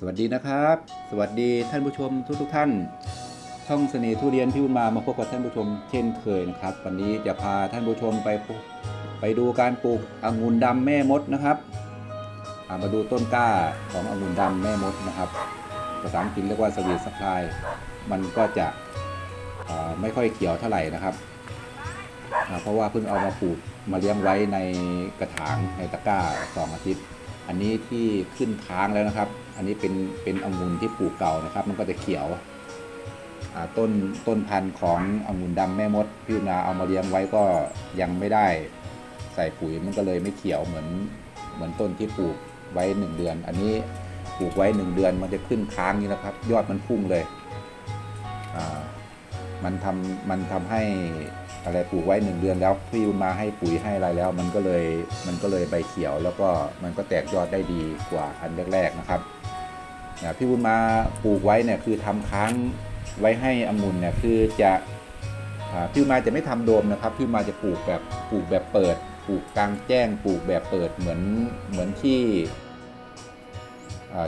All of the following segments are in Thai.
สวัสดีนะครับ สวัสดีท่านผู้ชมทุกทท่าน ช่องเสน่ห์ทุเรียนพี่บุญมามาพบกับท่านผู้ชมเช่นเคยนะครับ วันนี้จะพาท่านผู้ชมไปไปดูการปลูกองุ่นดำแม่มดนะครับามาดูต้นกล้าขององุ่นดำแม่มดนะครับภาษาอังกฤษเรียกว่าสวีทสปายมันก็จะไม่ค่อยเขียวเท่าไหร่นะครับ เพราะว่าเพิ่งเอามาปลูกมาเลี้ยงไว้ในกระถางในตะกร้าสองอาทิตย์ อันนี้ที่ขึ้นค้างแล้วนะครับ อันนี้เป็นเป็นองุ่นที่ปลูกเก่านะครับ มันก็จะเขียวต้นต้นพันธุ์ขององุ่นดำแม่มดพี่นาเอามาเลี้ยงไว้ก็ยังไม่ได้ใส่ปุ๋ยมันก็เลยไม่เขียวเหมือนเหมือนต้นที่ปลูกไว้หนึ่งเดือน อันนี้ปลูกไว้หนึ่งเดือนมันจะขึ้นค้างนี่นะครับ ยอดมันพุ่งเลยอ่า มันทำมันทำให้อะไรปลูกไว้หนึ่งเดือนแล้วพี่ยุนมาให้ปุ๋ยให้อะไรแล้ว มันก็เลยมันก็เลยใบเขียว แล้วก็มันก็แตกยอดได้ดีกว่าอันแรกๆนะครับพี่บุญมาปลูกไว้เนี่ยคือทำค้างไว้ให้องุ่นเนี่ยคือจะอพี่มาจะไม่ทำโดมนะครับพี่มาจะปลูกแบบปลูกแบบเปิด ปลูกกลางแจ้ง ปลูกแบบเปิดเหมือนเหมือนที่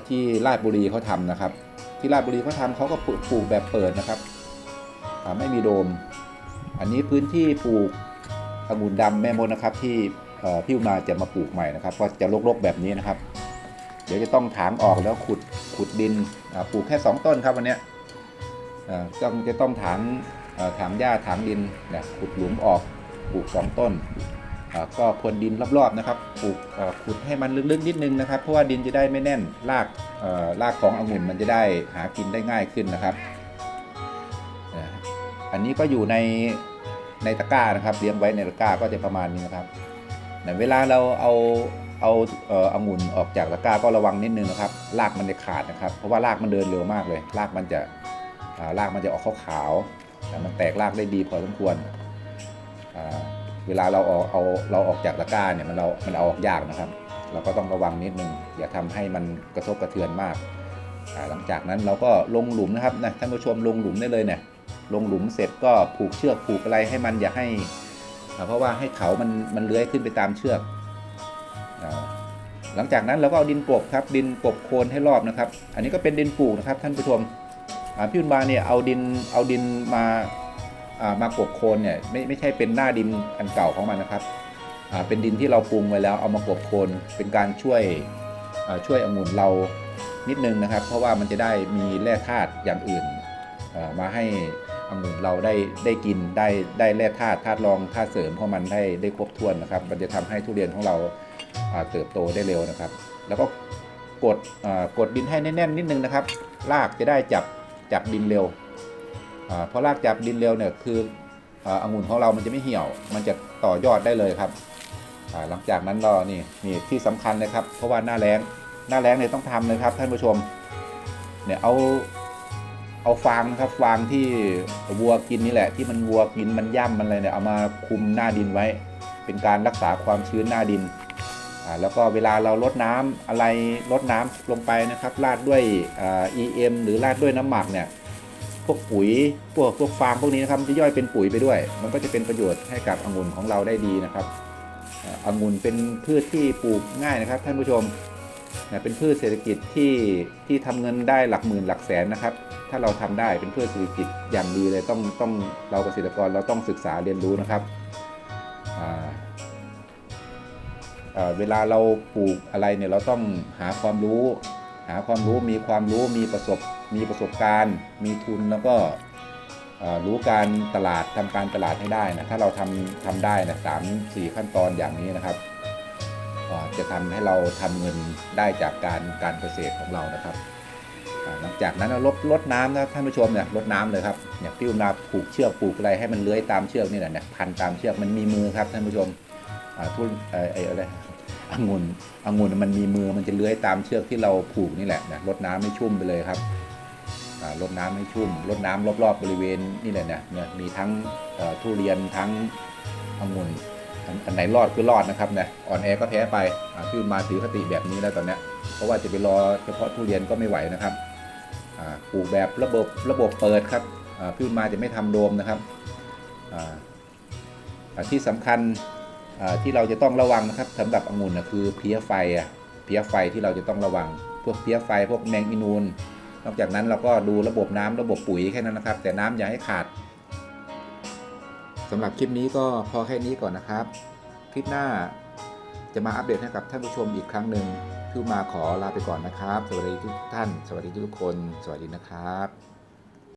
ที่ราชบุรีเขาทำนะครับ ที่ราชบุรีเขาทำเขาก็ปลูกแบบเปิดนะครับ ไม่มีโดม อันนี้พื้นที่ปลูกองุ่นดำแม่มดนะครับ ที่พี่มาจะมาปลูกใหม่นะครับ ก็จะรกๆแบบนี้นะครับ เดี๋ยวจะต้องถางออกแล้วขุดขุดดินปลูกแค่ 2 ต้นครับวันนี้ต้องจะต้องถางถางหญ้าถางดินนะขุดหลุมออกปลูก 2 ต้นก็พรวนดินรอบๆนะครับปลูกขุดให้มันลึกๆนิดนึงนะครับ เพราะว่าดินจะได้ไม่แน่นรากรากขององุ่นมันจะได้หากินได้ง่ายขึ้นนะครับ อันนี้ก็อยู่ในในตะกร้านะครับเลี้ยงไว้ในตะกร้าก็จะประมาณนี้นะครับแต่เวลาเราเอาเอาเอ่อองุ่นออกจากตะกร้าก็ระวังนิดนึงนะครับรากมันจะขาดนะครับ เพราะว่ารากมันเดินเร็วมากเลยรากมันจะอ่ารากมันจะออกขาวๆแต่มันแตกรากได้ดีพอสมควรเวลาเราเอาเอาเราออกจากตะกร้าเนี่ยมันเรามันเอาออกยากนะครับ เราก็ต้องระวังนิดนึงอย่าทำให้มันกระทบกระเทือนมาก หลังจากนั้นเราก็ลงหลุมนะครับนะท่านผู้ชมลงหลุมได้เลยเนี่ย ลงหลุมเสร็จก็ผูกเชือกผูกอะไรให้มันอย่าให้ เพราะว่าให้เขามันมันเลื้อยขึ้นไปตามเชือก หลังจากนั้นเราก็เอาดินกลบครับ ดินกลบโคนให้รอบนะครับ อันนี้ก็เป็นดินปลูกนะครับ ท่านผู้ชมพี่บุญมาเนี่ยเอาดินเอาดินมาอ่ามากลบโคนเนี่ยไม่ไม่ใช่เป็นหน้าดินอันเก่าของมันนะครับเป็นดินที่เราปรุงไว้แล้วเอามากลบโคนเป็นการช่วยช่วยองุ่นเรานิดนึงนะครับ เพราะว่ามันจะได้มีแร่ธาตุอย่างอื่นมาให้ องุ่นเราได้ได้กินได้ได้แร่ธาตุธาตุรองธาตุเสริมของมันได้ได้ครบถ้วนนะครับ มันจะทำให้ทุเรียนของเราเติบโตได้เร็วนะครับ แล้วก็กดกดดินให้แน่นๆนิดนึงนะครับรากจะได้จับจับดินเร็วเพราะรากจับดินเร็วเนี่ยคือองุ่นของเรามันจะไม่เหี่ยว มันจะต่อยอดได้เลยครับหลังจากนั้นเรานี่นี่ที่สำคัญเลยครับ เพราะว่าหน้าแล้งหน้าแล้งเนี่ยต้องทำเลยครับท่านผู้ชมเนี่ยเอา เอาฟางนะครับฟางที่วัวกินนี่แหละ ที่มันวัวกินมันย่ำมันอะไรเนี่ยเอามาคุมหน้าดินไว้ เป็นการรักษาความชื้นหน้าดินอ่าแล้วก็เวลาเราลดน้ำอะไรลดน้ำลงไปนะครับราดด้วยอ่า EM หรือราดด้วยน้ำหมักเนี่ยพวกปุ๋ยพวกพวกฟางพวกนี้นะครับจะย่อยเป็นปุ๋ยไปด้วย มันก็จะเป็นประโยชน์ให้กับองุ่นของเราได้ดีนะครับองุ่นเป็นพืชที่ปลูกง่ายนะครับท่านผู้ชมเป็นพืชเศรษฐกิจที่ที่ทำเงินได้หลักหมื่นหลักแสนนะครับ ถ้าเราทำได้เป็นเพื่อเศรษฐกิจอย่างดีเลยต้องต้องเราเกษตรกรเราต้องศึกษาเรียนรู้นะครับเวลาเราปลูกอะไรเนี่ยเราต้องหาความรู้ หาความรู้มีความรู้มีประสบมีประสบการณ์ มีทุนแล้วก็รู้การตลาดทำการตลาดให้ได้นะถ้าเราทำทำได้นะสามสี่ขั้นตอนอย่างนี้นะครับจะทำให้เราทำเงินได้จากการการเกษตรของเรานะครับ หลังจากนั้นเราลดลดน้ำนะท่านผู้ชมเนี่ยลดน้ำเลยครับเนี่ยพี่อุณาผูกเชือกผูกอะไรให้มันเลื้อยตามเชือกนี่แหละเนี่ยพันตามเชือกมันมีมือครับท่านผู้ชมอ่าทุนเอ่อไอ้อะไรองุ่นองุ่นมันมีมือมันจะเลื้อยตามเชือกที่เราผูกนี่แหละนะลดน้ำให้ชุ่มไปเลยครับลดน้ำให้ชุ่มลดน้ำรอบๆบริเวณนี่แหละเนี่ยมีทั้งทุเรียนทั้งองุ่นอันอันไหนรอดคือรอดนะครับนี่ยอ่อนแอก็แพ้ไปอ่าพี่อุมาถือคติแบบนี้แล้วตอนเนี้ยเพราะว่าจะไปรอเฉพาะทุเรียนก็ไม่ไหวนะครับ ปลูกแบบระบบระบบเปิดครับพี่บุญมาจะไม่ทำโดมนะครับที่สำคัญที่เราจะต้องระวังนะครับสำหรับองุ่นนะคือเพี้ยไฟอะเพี้ยไฟที่เราจะต้องระวัง พวกเพี้ยไฟพวกแมงอีนูนนอกจากนั้นเราก็ดูระบบน้ำระบบปุ๋ยแค่นั้นนะครับ แต่น้ำอย่าให้ขาดสำหรับคลิปนี้ก็พอแค่นี้ก่อนนะครับ คลิปหน้าจะมาอัปเดตให้กับท่านผู้ชมอีกครั้งหนึ่ง พี่มาขอลาไปก่อนนะครับ สวัสดีทุกท่าน สวัสดีทุกคน สวัสดีนะครับ